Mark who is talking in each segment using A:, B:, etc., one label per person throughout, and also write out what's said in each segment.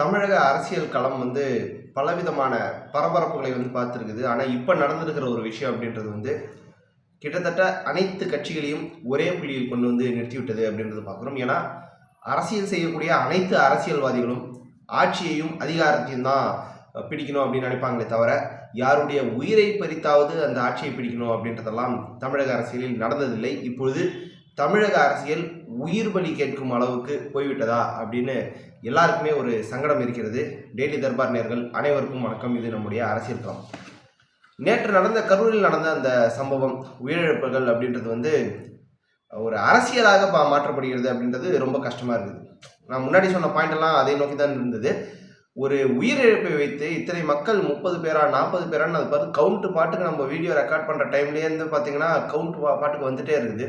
A: தமிழக அரசியல் களம் வந்து பலவிதமான பரபரப்புகளை வந்து பார்த்துருக்குது. ஆனால் இப்போ நடந்திருக்கிற ஒரு விஷயம் அப்படின்றது வந்து கிட்டத்தட்ட அனைத்து கட்சிகளையும் ஒரே புள்ளியில் கொண்டு வந்து நிறுத்திவிட்டது அப்படின்றத பார்க்குறோம். ஏன்னா அரசியல் செய்யக்கூடிய அனைத்து அரசியல்வாதிகளும் ஆட்சியையும் அதிகாரத்தையும் தான் பிடிக்கணும் அப்படின்னு நினைப்பாங்களே தவிர யாருடைய உயிரை பறித்தாவது அந்த ஆட்சியை பிடிக்கணும் அப்படின்றதெல்லாம் தமிழக அரசியலில் நடந்ததில்லை. இப்பொழுது தமிழக அரசியல் உயிர் பலி கேட்கும் அளவுக்கு போய்விட்டதா அப்படின்னு எல்லாருக்குமே ஒரு சங்கடம் இருக்கிறது. டெய்லி தர்பார் நேர்கள் அனைவருக்கும் வணக்கம். இது நம்முடைய அரசியல் களம். நேற்று நடந்த கரூரில் நடந்த அந்த சம்பவம் உயிரிழப்புகள் அப்படின்றது வந்து ஒரு அரசியலாக பா மாற்றப்படுகிறது அப்படின்றது ரொம்ப கஷ்டமாக இருக்குது. நான் முன்னாடி சொன்ன பாயிண்டெல்லாம் அதை நோக்கி தான் இருந்தது. ஒரு உயிரிழப்பை வைத்து இத்தனை மக்கள் முப்பது பேரா நாற்பது பேரான்னு அது பார்த்து கவுண்ட் பாட்டுக்கு நம்ம வீடியோ ரெக்கார்ட் பண்ணுற டைம்லேருந்து பார்த்தீங்கன்னா கவுண்ட் பாட்டுக்கு வந்துட்டே இருக்குது.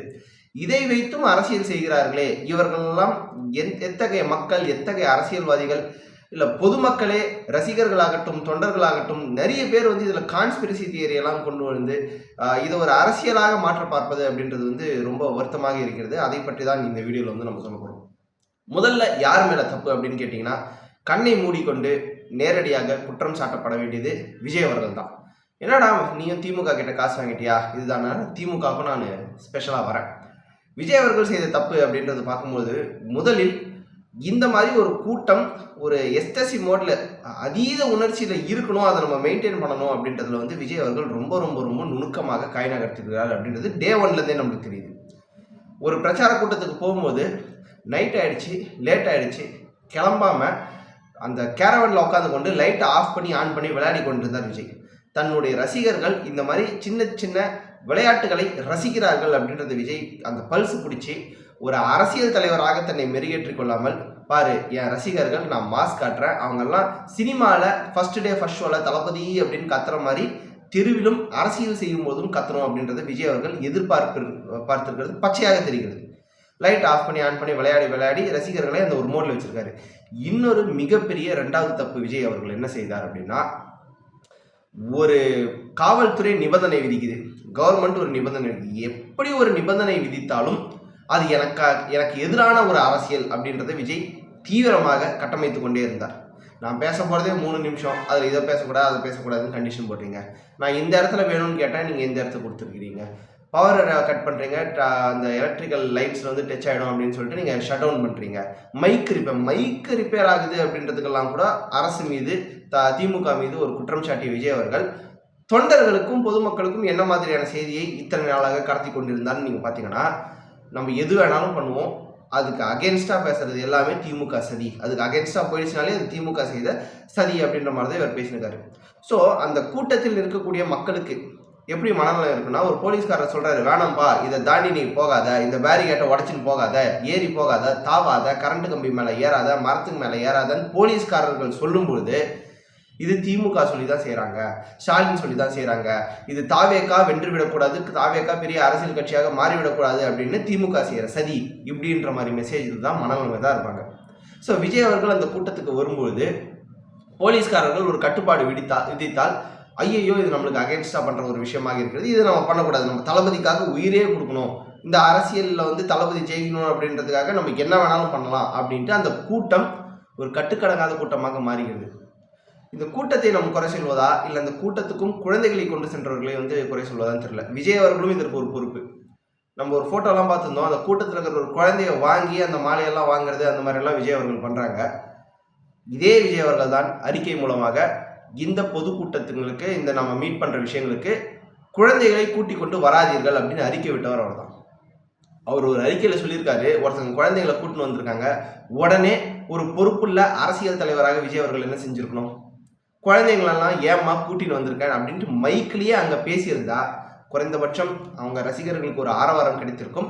A: இதை வைத்தும் அரசியல் செய்கிறார்களே. இவர்களெல்லாம் எந் எத்தகைய மக்கள் எத்தகைய அரசியல்வாதிகள் இல்லை பொதுமக்களே ரசிகர்களாகட்டும் தொண்டர்களாகட்டும் நிறைய பேர் வந்து இதில் கான்ஸ்பிரசி தியரியெல்லாம் கொண்டு வந்து இதை ஒரு அரசியலாக மாற்ற பார்ப்பது அப்படின்றது வந்து ரொம்ப வருத்தமாக இருக்கிறது. அதை பற்றி தான் இந்த வீடியோவில் வந்து நம்ம சொல்ல போகிறோம் முதல்ல யார் மேலே தப்பு அப்படின்னு கேட்டிங்கன்னா கண்ணை மூடிக்கொண்டு நேரடியாக குற்றம் சாட்டப்பட வேண்டியது விஜய் அவர்கள் தான். என்னடா நீயும் திமுக கிட்ட காசு வாங்கிட்டியா? இதுதானா? திமுகவுக்கும் நான் ஸ்பெஷலாக வரேன். விஜய் அவர்கள் செய்த தப்பு அப்படின்றது பார்க்கும்போது முதலில் இந்த மாதிரி ஒரு கூட்டம் ஒரு எஸ்டசி மோட்ல அதீத உணர்ச்சியில் இருக்கணும் அதை நம்ம மெயின்டைன் பண்ணணும் அப்படின்றதுல வந்து விஜய் அவர்கள் ரொம்ப ரொம்ப ரொம்ப நுணுக்கமாக காய் நகர்த்திருக்கிறார் அப்படின்றது டே ஒன்லேருந்தே நம்மளுக்கு தெரியுது. ஒரு பிரச்சார கூட்டத்துக்கு போகும்போது நைட் ஆயிடுச்சு லேட் ஆயிடுச்சு கிளம்பாம அந்த கேரவனில் உட்காந்து கொண்டு லைட்டை ஆஃப் பண்ணி ஆன் பண்ணி விளையாடி கொண்டிருந்தார் விஜய். தன்னுடைய ரசிகர்கள் இந்த மாதிரி சின்ன சின்ன விளையாட்டுகளை ரசிக்கிறார்கள் அப்படின்றத விஜய் அந்த பல்ஸ் பிடிச்சி ஒரு அரசியல் தலைவராக தன்னை மெருகேற்றிக் கொள்ளாமல் பாரு என் ரசிகர்கள் நான் மாஸ்க் காட்டுறேன். அவங்கெல்லாம் சினிமாவில் ஃபர்ஸ்ட் டே ஃபர்ஸ்ட் ஷோவில் தளபதி அப்படின்னு கத்துற மாதிரி தெருவிலும் அரசியல் செய்யும் போதும் கத்துறோம் அப்படின்றத விஜய் அவர்கள் எதிர்பார்ப்பு பார்த்திருக்கிறது பச்சையாக தெரிகிறது. லைட் ஆஃப் பண்ணி ஆன் பண்ணி விளையாடி விளையாடி ரசிகர்களை அந்த ஒரு மோடில் வச்சிருக்காரு. இன்னொரு மிகப்பெரிய ரெண்டாவது தப்பு விஜய் அவர்கள் என்ன செய்தார் அப்படின்னா ஒரு காவல்துறை நிபந்தனை விதிக்குது. கவர்மெண்ட் ஒரு நிபந்தனை விதிக்குது. எப்படி ஒரு நிபந்தனை விதித்தாலும் அது எனக்கா எனக்கு எதிரான ஒரு அரசியல் அப்படின்றத விஜய் தீவிரமாக கட்டமைத்து கொண்டே இருந்தார். நான் பேச போகிறதே மூணு நிமிஷம். அதில் இதை பேசக்கூடாது அதை பேசக்கூடாதுன்னு கண்டிஷன் போட்டீங்க. நான் இந்த இடத்துல வேணும்னு கேட்டேன் நீங்கள் இந்த இடத்த கொடுத்துருக்கிறீங்க. பவர் கட் பண்ணுறீங்க அந்த எலக்ட்ரிக்கல் லைட்ஸ் வந்து டச் ஆகிடும் அப்படின்னு சொல்லிட்டு நீங்கள் ஷட் டவுன் பண்ணுறீங்க மைக் ரிப்பேர் மைக் ரிப்பேர் ஆகுது அப்படின்றதுக்கெல்லாம் கூட அரசு மீது த திமுக மீது ஒரு குற்றம் சாட்டிய விஜய் அவர்கள் தொண்டர்களுக்கும் பொதுமக்களுக்கும் என்ன மாதிரியான செய்தியை இத்தனை நாளாக கடத்தி கொண்டிருந்தான்னு நீங்கள் பார்த்தீங்கன்னா நம்ம எது வேணாலும் பண்ணுவோம். அதுக்கு அகேன்ஸ்டாக பேசுறது எல்லாமே திமுக சதி. அதுக்கு அகேன்ஸ்டாக போயிடுச்சுனாலே அது திமுக செய்த சதி அப்படின்ற மாதிரி தான் இவர் பேசியிருக்காரு. ஸோ அந்த கூட்டத்தில் இருக்கக்கூடிய மக்களுக்கு எப்படி மனநலம் இருக்குன்னா ஒரு போலீஸ்காரர் சொல்கிறாரு வேணாம்ப்பா இதை தாண்டி நீ போகாத இந்த பேரிகேட்டை உடச்சின்னு போகாத ஏறி போகாத தாவாத கரண்ட் கம்பி மேலே ஏறாத மரத்துக்கு மேலே ஏறாதன்னு போலீஸ்காரர்கள் சொல்லும் பொழுது இது திமுக சொல்லி தான் செய்கிறாங்க ஸ்டாலின் சொல்லி தான் செய்கிறாங்க இது தாவேக்கா வென்று விடக்கூடாது தாவேக்கா பெரிய அரசியல் கட்சியாக மாறிவிடக்கூடாது அப்படின்னு திமுக செய்கிற சதி இப்படின்ற மாதிரி மெசேஜ் தான் மனநிலைமை தான் இருப்பாங்க. ஸோ விஜய் அவர்கள் அந்த கூட்டத்துக்கு வரும்பொழுது போலீஸ்காரர்கள் ஒரு கட்டுப்பாடு விதித்தா விதித்தால் ஐயையோ இது நம்மளுக்கு அகேன்ஸ்டாக பண்ணுற ஒரு விஷயமாக இருக்கிறது. இதை நம்ம பண்ணக்கூடாது. நம்ம தளபதிக்காக உயிரே கொடுக்கணும். இந்த அரசியலில் வந்து தளபதி ஜெயிக்கணும் அப்படின்றதுக்காக நமக்கு என்ன வேணாலும் பண்ணலாம் அப்படின்ட்டு அந்த கூட்டம் ஒரு கட்டுக்கடங்காத கூட்டமாக மாறுகிறது இந்த கூட்டத்தை நம்ம குறை சொல்வதா? இல்லை அந்த கூட்டத்துக்கும் குழந்தைகளை கொண்டு சென்றவர்களை வந்து குறை சொல்வதான்னு தெரியல. விஜய் அவர்களும் இதற்கு ஒரு பொறுப்பு. நம்ம ஒரு ஃபோட்டோலாம் பார்த்துருந்தோம். அந்த கூட்டத்தில் இருக்கிற ஒரு குழந்தைய வாங்கி அந்த மாலையெல்லாம் வாங்குறது அந்த மாதிரிலாம் விஜய் அவர்கள் பண்ணுறாங்க இதே விஜய் அவர்கள் தான் அறிக்கை மூலமாக இந்த பொதுக்கூட்டத்துங்களுக்கு இந்த நம்ம மீட் பண்ணுற விஷயங்களுக்கு குழந்தைகளை கூட்டிக் கொண்டு வராதீர்கள் அப்படின்னு அறிக்கை விட்டவர் அவர் தான். அவர் ஒரு அறிக்கையில் சொல்லியிருக்காரு. ஒருத்தங்க குழந்தைகளை கூட்டின்னு வந்திருக்காங்க. உடனே ஒரு பொறுப்புள்ள அரசியல் தலைவராக விஜய் அவர்கள் என்ன செஞ்சுருக்கணும்? குழந்தைங்களெல்லாம் ஏம்மா கூட்டின்னு வந்திருக்கேன் அப்படின்ட்டு மைக்கிலேயே அங்கே பேசியிருந்தா குறைந்தபட்சம் அவங்க ரசிகர்களுக்கு ஒரு ஆரவாரம் கிடைத்திருக்கும்.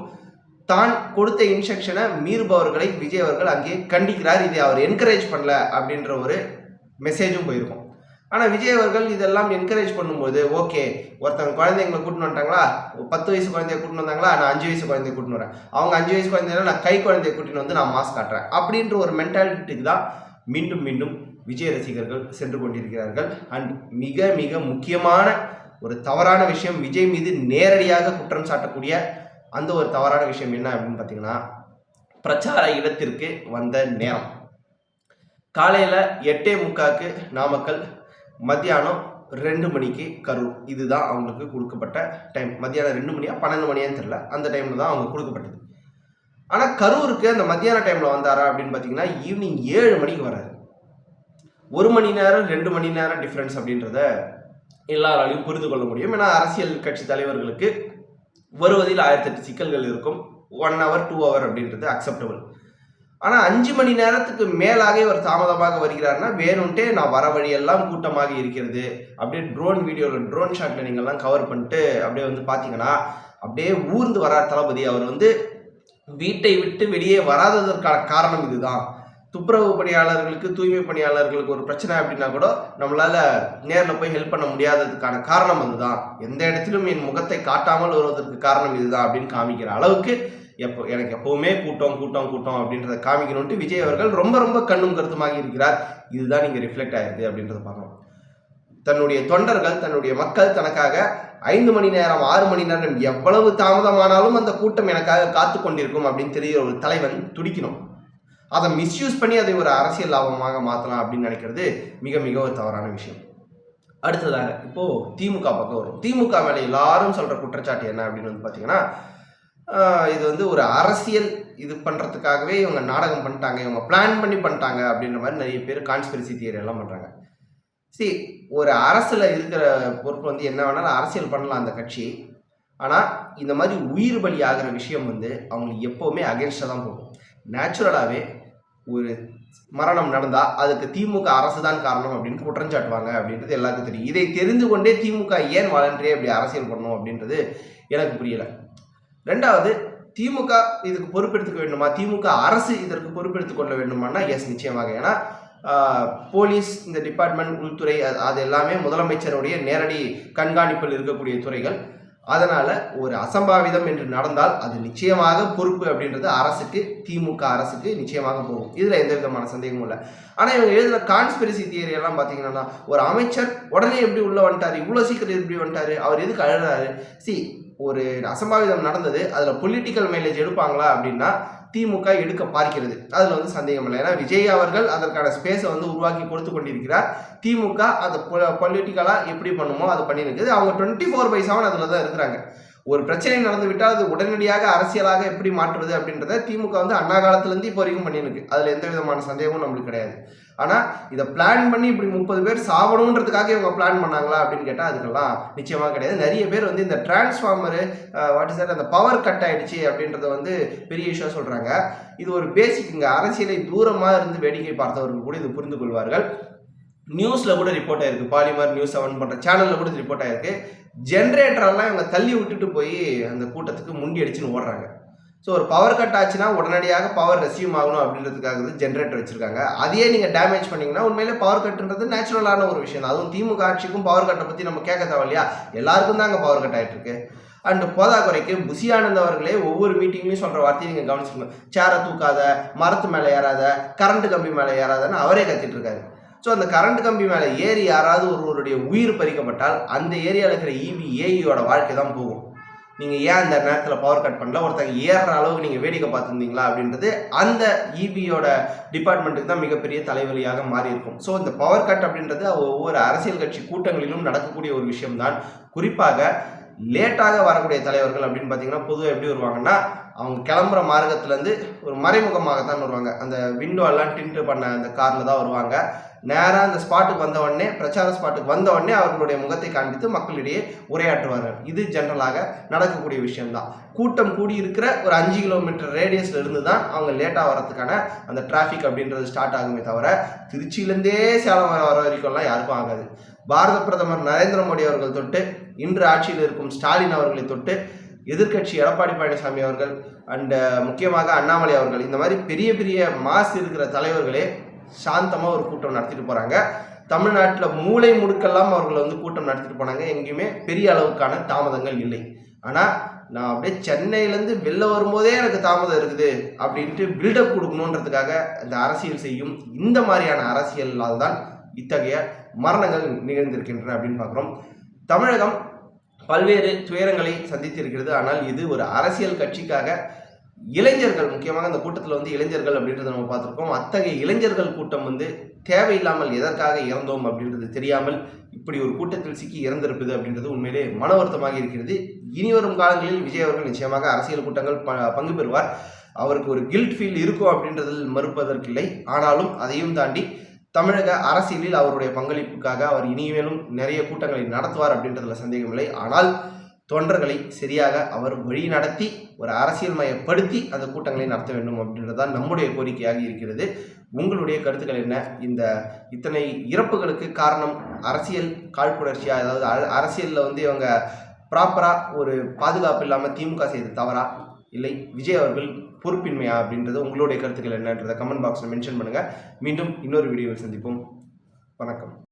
A: தான் கொடுத்த இன்ஸ்ட்ரக்ஷனை மீறுபவர்களை விஜய் அவர்கள் அங்கே கண்டிக்கிறார். இதை அவர் என்கரேஜ் பண்ணல அப்படின்ற ஒரு மெசேஜும் போயிருக்கும். ஆனால் விஜய் அவர்கள் இதெல்லாம் என்கரேஜ் பண்ணும்போது ஓகே ஒருத்தவங்க குழந்தைங்களை கூட்டின்னு வந்துட்டாங்களா? ஒரு பத்து வயசு குழந்தைய கூட்டின்னு வந்தாங்களா? நான் அஞ்சு வயசு குழந்தைய கூட்டின்னு வரேன். அவங்க அஞ்சு வயசு குழந்தைய நான் கை குழந்தைய கூட்டின்னு வந்து நான் மாஸ்க் காட்டுறேன். அப்படின்ற ஒரு மென்டாலிட்டிக்கு தான் மீண்டும் மீண்டும் விஜய் ரசிகர்கள் சென்று கொண்டிருக்கிறார்கள். அண்ட் மிக மிக முக்கியமான ஒரு தவறான விஷயம் விஜய் மீது நேரடியாக குற்றம் சாட்டக்கூடிய அந்த ஒரு தவறான விஷயம் என்ன அப்படின்னு பார்த்தீங்கன்னா பிரச்சார இடத்திற்கு வந்த நேரம். காலையில் எட்டே முக்காக்கு நாமக்கல் மத்தியானம் ரெண்டு மணிக்கு கரூர். இதுதான் அவங்களுக்கு கொடுக்கப்பட்ட டைம் மத்தியானம் ரெண்டு மணியா பன்னெண்டு மணியான்னு தெரில அந்த டைமில் தான் அவங்க கொடுக்கப்பட்டது. ஆனால் கரூருக்கு அந்த மத்தியான டைமில் வந்தாரா அப்படின்னு பார்த்தீங்கன்னா ஈவினிங் ஏழு மணிக்கு வராரு ஒரு மணி நேரம் ரெண்டு மணி நேரம் டிஃப்ரென்ஸ் அப்படின்றத எல்லாராலையும் புரிந்து கொள்ள முடியும். ஏன்னா அரசியல் கட்சி தலைவர்களுக்கு வருவதில் ஆயிரத்தெட்டு சிக்கல்கள் இருக்கும். ஒன் ஹவர் டூ ஹவர் அப்படின்றது அக்செப்டபுள் ஆனால் அஞ்சு மணி நேரத்துக்கு மேலாக இவர் தாமதமாக வருகிறார்னா வேணும்ட்டே நான் வர வழியெல்லாம் கூட்டமாக இருக்கிறது. அப்படியே ட்ரோன் வீடியோவில் ட்ரோன் ஷாட்டில் நீங்கள்லாம் கவர் பண்ணிட்டு அப்படியே வந்து பார்த்தீங்கன்னா அப்படியே ஊர்ந்து வரார் தளபதி. அவர் வந்து வீட்டை விட்டு வெளியே வராததற்கான காரணம் இதுதான். துப்புரவு பணியாளர்களுக்கு தூய்மை பணியாளர்களுக்கு ஒரு பிரச்சனை அப்படின்னா கூட நம்மளால நேரில் போய் ஹெல்ப் பண்ண முடியாததுக்கான காரணம் அதுதான். எந்த இடத்திலும் என் முகத்தை காட்டாமல் வருவதற்கு காரணம் இதுதான் அப்படின்னு காமிக்கிற அளவுக்கு எப்போ எனக்கு எப்பவுமே கூட்டம் கூட்டம் கூட்டம் அப்படின்றத காமிக்கணும்ட்டு விஜய் அவர்கள் ரொம்ப ரொம்ப கண்ணும் கருத்துமாக இருக்கிறார். இதுதான் நீங்கள் ரிஃப்ளெக்ட் ஆயிருக்கு அப்படின்றத பார்க்கணும். தன்னுடைய தொண்டர்கள் தன்னுடைய மக்கள் தனக்காக ஐந்து மணி நேரம் ஆறு மணி நேரம் எவ்வளவு தாமதமானாலும் அந்த கூட்டம் எனக்காக காத்து கொண்டிருக்கும் அப்படின்னு தெரிகிற ஒரு தலைவன் துடிக்கணும். அதை மிஸ்யூஸ் பண்ணி அதை ஒரு அரசியல் லாபமாக மாற்றலாம் அப்படின்னு நினைக்கிறது மிக மிக ஒரு தவறான விஷயம். அடுத்ததாக இப்போது திமுக பக்கம் வரும். திமுக மேலே எல்லாரும் சொல்கிற குற்றச்சாட்டு என்ன அப்படின்னு வந்து பார்த்தீங்கன்னா இது வந்து ஒரு அரசியல் இது பண்ணுறதுக்காகவே இவங்க நாடகம் பண்ணிட்டாங்க இவங்க பிளான் பண்ணி பண்ணிட்டாங்க அப்படின்ற மாதிரி நிறைய பேர் கான்ஸ்பிரசி தியரி எல்லாம் பண்ணுறாங்க சரி ஒரு அரசில் இருக்கிற பொறுப்பு வந்து என்ன வேணாலும் அரசியல் பண்ணலாம் அந்த கட்சி. ஆனால் இந்த மாதிரி உயிர் பலி ஆகிற விஷயம் வந்து அவங்களுக்கு எப்போவுமே அகேன்ஸ்டாக தான் போகும். நேச்சுரலாகவே ஒரு மரணம் நடந்தால் அதுக்கு திமுக அரசு தான் காரணம் அப்படின்னு குற்றம் சாட்டுவாங்க அப்படின்றது எல்லாருக்கும் தெரியும். இதை தெரிந்து கொண்டே திமுக ஏன் வாலண்டரே இப்படி அரசியல் பண்ணணும் அப்படின்றது எனக்கு புரியலை. ரெண்டாவது திமுக இதுக்கு பொறுப்பெடுத்துக்க வேண்டுமா? திமுக அரசு இதற்கு பொறுப்பெடுத்துக் கொள்ள வேண்டுமானா எஸ் நிச்சயமாக. ஏன்னா போலீஸ் இந்த டிபார்ட்மெண்ட் உள்துறை அது- அது எல்லாமே முதலமைச்சருடைய நேரடி கண்காணிப்பில் இருக்கக்கூடிய துறைகள். அதனால ஒரு அசம்பாவிதம் என்று நடந்தால் அது நிச்சயமாக பொறுப்பு அப்படின்றது அரசுக்கு திமுக அரசுக்கு நிச்சயமாக போகும். இதுல எந்த விதமான சந்தேகமும் இல்லை. ஆனா இவங்க எழுதுன கான்ஸ்பிரசி தியரி எல்லாம் பாத்தீங்கன்னா ஒரு அமைச்சர் உடனே எப்படி உள்ள வந்துட்டாரு? இவ்வளவு சீக்கிரம் எப்படி வந்துட்டாரு? அவர் எதுக்கு அழுறாரு? சி ஒரு அசம்பாவிதம் நடந்தது அதுல பொலிட்டிக்கல் மைலேஜ் எடுப்பாங்களா அப்படின்னா திமுக எடுக்க பார்க்கிறது. அதில் வந்து சந்தேகம் இல்லை. ஏன்னா விஜய் அவர்கள் அதற்கான ஸ்பேஸை வந்து உருவாக்கி கொடுத்து கொண்டிருக்கிறார். திமுக அதை பொலிட்டிக்கலாக எப்படி பண்ணுமோ அதை பண்ணியிருக்குது அவங்க டுவெண்ட்டி ஃபோர் பை செவன் அதில் தான் இருக்கிறாங்க. ஒரு பிரச்சனை நடந்து விட்டால் அது உடனடியாக அரசியலாக எப்படி மாற்றுவது அப்படின்றத திமுக வந்து அண்ணா காலத்துலேருந்து இப்போ வரைக்கும் பண்ணியிருக்கு. அதில் எந்த விதமான சந்தேகமும் நம்மளுக்கு கிடையாது. ஆனால் இதை பிளான் பண்ணி இப்படி முப்பது பேர் சாவணுன்றதுக்காக இவங்க பிளான் பண்ணாங்களா அப்படின்னு கேட்டால் அதுக்கெல்லாம் நிச்சயமாக கிடையாது. நிறைய பேர் வந்து இந்த டிரான்ஸ்ஃபார்மரு வாட் இஸ் அந்த பவர் கட் ஆகிடுச்சு அப்படின்றத வந்து பெரிய இஷ்யூ சொல்கிறாங்க இது ஒரு பேசிக்குங்க அரசியலை தூரமாக இருந்து வேடிக்கை பார்த்தவர்கள் கூட இது புரிந்து கொள்வார்கள். நியூஸில் கூட ரிப்போர்ட் ஆயிருக்கு. பாலிமர் நியூஸ் செவன் பண்ணுற சேனலில் கூட ரிப்போர்ட் ஆயிருக்கு. ஜென்ரேட்டரெல்லாம் இவங்க தள்ளி விட்டுட்டு போய் அந்த கூட்டத்துக்கு முண்டி அடிச்சுன்னு ஓடுறாங்க. ஸோ ஒரு பவர் கட் ஆச்சுன்னா உடனடியாக பவர் ரெசியூம் ஆகணும் அப்படின்றதுக்காக வந்து ஜென்ரேட்டர் வச்சிருக்காங்க. அதையே நீங்கள் டேமேஜ் பண்ணீங்கன்னா உண்மையிலே பவர் கட்டுன்றது நேச்சுரலான ஒரு விஷயம் தான். அதுவும் திமுக ஆட்சிக்கும் பவர் கட்டை பற்றி நம்ம கேட்க தேவையில்லையா? எல்லாருக்கும் தான் அங்கே பவர் கட் ஆகிட்டு இருக்கு அண்ட் போதாக்குறைக்கு புசியானந்த் அவர்களே ஒவ்வொரு மீட்டிங்லையும் சொல்கிற வார்த்தையை நீங்கள் கவனிச்சிருக்கணும் சேரை தூக்காத மரத்து மேலே ஏறாத கரண்ட் கம்பி மேலே ஏறாதன்னு அவரே கத்திட்டு இருக்காரு. ஸோ அந்த கரண்ட் கம்பி மேலே ஏறி யாராவது ஒருவருடைய உயிர் பறிக்கப்பட்டால் அந்த ஏரியாவில் இருக்கிற E இபி ஏஇயோட வாழ்க்கை தான் போகும். நீங்கள் ஏன் அந்த நேரத்தில் பவர் கட் பண்ணல? ஒருத்தங்க ஏறுற அளவுக்கு நீங்கள் வேடிக்கை பார்த்துருந்தீங்களா? அப்படின்றது அந்த இபியோட டிபார்ட்மெண்ட்டுக்கு தான் மிகப்பெரிய தலைவலியாக மாறி இருக்கும் ஸோ இந்த பவர் கட் அப்படின்றது ஒவ்வொரு அரசியல் கட்சி கூட்டங்களிலும் நடக்கக்கூடிய ஒரு விஷயம்தான். குறிப்பாக லேட்டாக வரக்கூடிய தலைவர்கள் அப்படின்னு பார்த்தீங்கன்னா பொதுவாக எப்படி வருவாங்கன்னா அவங்க கிளம்புற மார்க்கத்துலேருந்து ஒரு மறைமுகமாக தான் வருவாங்க. அந்த விண்டோ எல்லாம் டிண்ட் பண்ண அந்த காரில் தான் வருவாங்க. நேராக அந்த ஸ்பாட்டுக்கு வந்த உடனே பிரச்சார ஸ்பாட்டுக்கு வந்த உடனே அவர்களுடைய முகத்தை காண்பித்து மக்களிடையே உரையாற்றுவார்கள். இது ஜென்ரலாக நடக்கக்கூடிய விஷயம்தான். கூட்டம் கூடி இருக்கிற ஒரு அஞ்சு கிலோமீட்டர் ரேடியஸ்ல இருந்து தான் அவங்க லேட்டாக வரதுக்கான அந்த டிராஃபிக் அப்படின்றது ஸ்டார்ட் ஆகுமே தவிர திருச்சியிலேருந்தே சேலம் வர வர வரைக்கும்லாம் யாருக்கும் ஆகாது. பாரத பிரதமர் நரேந்திர மோடி அவர்கள் தொட்டு இன்று ஆட்சியில் இருக்கும் ஸ்டாலின் அவர்களை தொட்டு எதிர்க்கட்சி எடப்பாடி பழனிசாமி அவர்கள் அண்ட் முக்கியமாக அண்ணாமலை அவர்கள் இந்த மாதிரி பெரிய பெரிய மாஸ் இருக்கிற தலைவர்களே சாந்தமாக ஒரு கூட்டம் நடத்திட்டு போகிறாங்க தமிழ்நாட்டில் மூளை முடுக்கெல்லாம் அவர்களை வந்து கூட்டம் நடத்திட்டு போனாங்க. எங்கேயுமே பெரிய அளவுக்கான தாமதங்கள் இல்லை. ஆனால் நான் அப்படியே சென்னையிலேருந்து வெளில வரும்போதே எனக்கு தாமதம் இருக்குது அப்படின்ட்டு பில்டப் கொடுக்கணுன்றதுக்காக இந்த அரசியல் செய்யும் இந்த மாதிரியான அரசியலால் தான் இத்தகைய மரணங்கள் நிகழ்ந்திருக்கின்றன அப்படின்னு பார்க்குறோம். தமிழகம் பல்வேறு துயரங்களை சந்தித்திருக்கிறது. ஆனால் இது ஒரு அரசியல் கட்சிக்காக இளைஞர்கள் முக்கியமாக அந்த கூட்டத்தில் வந்து இளைஞர்கள் அப்படின்றத நம்ம பார்த்துருக்கோம். அத்தகைய இளைஞர்கள் கூட்டம் வந்து தேவையில்லாமல் எதற்காக இறந்தோம் அப்படின்றது தெரியாமல் இப்படி ஒரு கூட்டத்தில் சிக்கி இறந்திருப்பது அப்படின்றது உண்மையிலே மன வருத்தமாக இருக்கிறது. இனி வரும் காலங்களில் விஜய் அவர்கள் நிச்சயமாக அரசியல் கூட்டங்கள் ப- பங்கு பெறுவார். அவருக்கு ஒரு கில்ட் ஃபீல் இருக்கும் அப்படின்றதில் மறுப்பதற்கில்லை. ஆனாலும் அதையும் தாண்டி தமிழக அரசியலில் அவருடைய பங்களிப்புக்காக அவர் இனிமேலும் நிறைய கூட்டங்களை நடத்துவார் அப்படின்றதுல சந்தேகமில்லை. ஆனால் தொண்டர்களை சரியாக அவர் வழி நடத்தி ஒரு அரசியல்மயப்படுத்தி அந்த கூட்டங்களை நடத்த வேண்டும் அப்படின்றதான் நம்முடைய கோரிக்கையாக இருக்கிறது. உங்களுடைய கருத்துக்கள் என்ன? இந்த இத்தனை இறப்புகளுக்கு காரணம் அரசியல் காழ்ப்புணர்ச்சியா? அதாவது அ- வந்து இவங்க ப்ராப்பராக ஒரு பாதுகாப்பு இல்லாமல் திமுக செய்த தவறா? இல்லை விஜய் அவர்கள் பொறுப்பின்மையா அப்படின்றது உங்களுடைய கருத்துக்கள் என்னன்றதை கமெண்ட் பாக்ஸில் மென்ஷன் பண்ணுங்கள் மீண்டும் இன்னொரு வீடியோவில் சந்திப்போம். வணக்கம்.